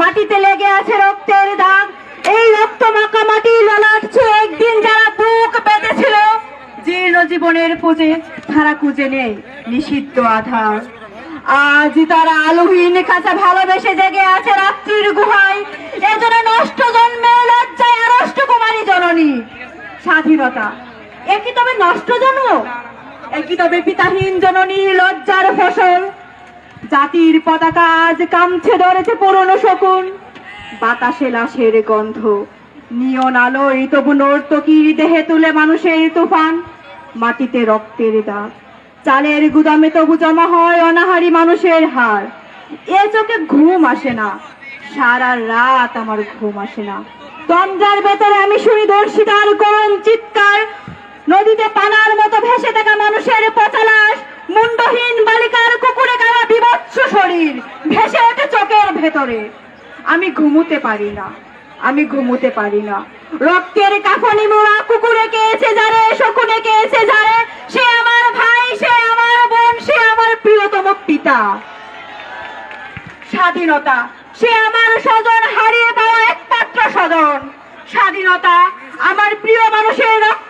মাটিতে লেগে আছে রক্তের দাগ। এই রক্ত মাখা মাটি ললাটছে। একদিন যারা বুক বেঁধেছিল, জীর্ণ জীবনের পুজে তারা খুঁজে নেই নিষিদ্ধ আধার। আজ তারা আলোহীন কাছে ভালোবেসে জেগে আছে রাত্রির গুহায়। এজন্য নষ্ট জন্মে, লজ্জায় আড়ষ্ট কুমারী জননী। স্বাধীনতা। একই তবে নষ্ট জন্ম একই তবে পিতাহীন জননী, লজ্জার ফসল? জাতির পতাকা আজ কামছে ধরেছে পুরনো শকুন। বাতাসে লাশের গন্ধ, নিয়ন আলোয় তবু নর্তকীর দেহে তুলে মানুষের তুফান। মাটিতে রক্তের দাগ, চালের গুদামে তবু জমা হয় অনাহারি মানুষের হার। এ চোখে ঘুম আসে না, সারা রাত আমার ঘুম আসে না। তন্দ্রার ভেতরে আমি শুনি দর্শিতার করুণ চিৎকার, নদীতে পানার মতো ভেসে থাকা ভেতরে। আমি ঘুমুতে পারি না। আমি ঘুমুতে পারি না। রক্তের কাফনি মোড়া কুকুরে কেছে যারে শকুনে কেছে যারে সে আমার ভাই, সে আমার বোন, সে আমার প্রিয়তম পিতা। স্বাধীনতা, সে আমার স্বজন হারিয়ে পাওয়া একমাত্র স্বজন। স্বাধীনতা, আমার প্রিয় মানুষের রক্তে